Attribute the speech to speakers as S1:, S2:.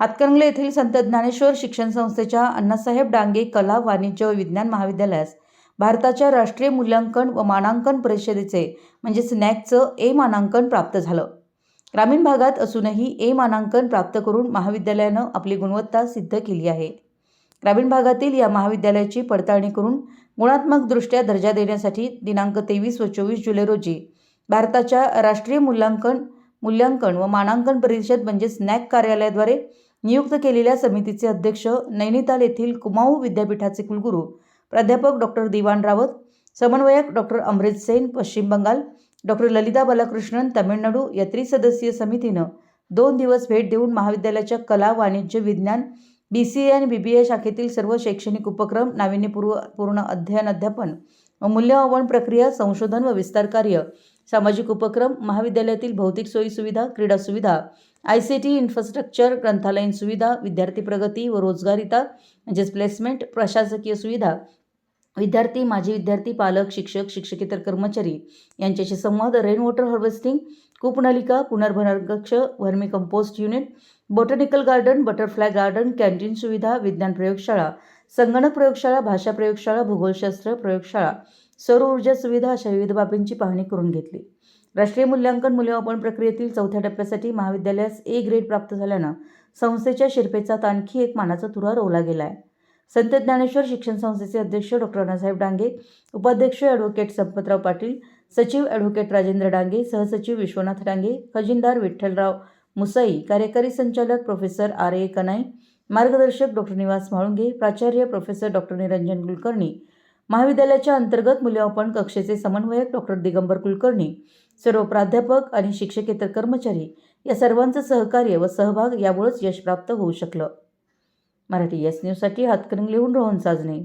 S1: हातकणंगले येथील संत ज्ञानेश्वर शिक्षण संस्थेच्या अण्णासाहेब डांगे कला वाणिज्य व विज्ञान महाविद्यालयास भारताच्या राष्ट्रीय मूल्यांकन व मानांकन परिषदेचे म्हणजेच नॅकचं ए मानांकन प्राप्त झालं. ग्रामीण भागात असूनही ए मानांकन प्राप्त करून महाविद्यालयानं आपली गुणवत्ता सिद्ध केली आहे. ग्रामीण भागातील या महाविद्यालयाची पडताळणी करून गुणात्मकदृष्ट्या दर्जा देण्यासाठी दिनांक तेवीस व चोवीस जुलै रोजी भारताच्या राष्ट्रीय मूल्यांकन मूल्यांकन व मानांकन परिषद म्हणजेच नॅक कार्यालयाद्वारे नियुक्त केलेल्या समितीचे अध्यक्ष नैनिताल येथील कुमाऊ विद्यापीठाचे कुलगुरू प्राध्यापक डॉक्टर दिवान रावत समन्वयक डॉक्टर अमृत सेन पश्चिम बंगाल डॉक्टर ललिता बालकृष्णन तामिळनाडू या त्रिसदस्यीय समितीनं दोन दिवस भेट देऊन महाविद्यालयाच्या कला वाणिज्य विज्ञान बी सी ए आणि बी बी ए शाखेतील सर्व शैक्षणिक उपक्रम नाविन्यपूर्व पूर्ण अध्ययन अध्यापन मूल्यमापन प्रक्रिया संशोधन व विस्तार कार्य सामाजिक उपक्रम महाविद्यालयातील भौतिक सोयी सुविधा क्रीडा सुविधा आय सी टी इन्फ्रास्ट्रक्चर ग्रंथालयीन सुविधा विद्यार्थी प्रगती व रोजगारिता म्हणजेच प्लेसमेंट प्रशासकीय सुविधा. विद्यार्थी माजी विद्यार्थी पालक शिक्षक शिक्षकेतर कर्मचारी यांच्याशी संवाद रेन वॉटर हार्वेस्टिंग कूपनलिका पुनर्भरणकक्ष vermi compost unit botanical garden butterfly garden canteen सुविधा विज्ञान प्रयोगशाळा संगणक प्रयोगशाळा भाषा प्रयोगशाळा भूगोलशास्त्र प्रयोगशाळा सौर ऊर्जा सुविधा अशा विविध बाबींची पाहणी करून घेतली. राष्ट्रीय मूल्यांकन मूल्यमापन प्रक्रियेतील चौथ्या टप्प्यासाठी महाविद्यालयास ए ग्रेड प्राप्त झाल्यानं संस्थेच्या शिरपेचात आणखी एक मानाचा तुरा रोवला गेला आहे संत ज्ञानेश्वर शिक्षण संस्थेचे अध्यक्ष डॉक्टर अण्णासाहेब डांगे उपाध्यक्ष ॲडव्होकेट संपतराव पाटील सचिव ॲडव्होकेट राजेंद्र डांगे सहसचिव विश्वनाथ डांगे खजिनदार विठ्ठलराव मुसाई कार्यकारी संचालक प्रोफेसर आर ए कनाई मार्गदर्शक डॉक्टर निवास म्हाळुंगे प्राचार्य प्रोफेसर डॉक्टर निरंजन कुलकर्णी महाविद्यालयाच्या अंतर्गत मूल्यमापन कक्षेचे समन्वयक डॉक्टर दिगंबर कुलकर्णी सर्व प्राध्यापक आणि शिक्षकेतर कर्मचारी या सर्वांचं सहकार्य व सहभाग यामुळेच यश प्राप्त होऊ शकलं. मराठी एस न्यूजसाठी हातकणंगलेहून रोहन साजणे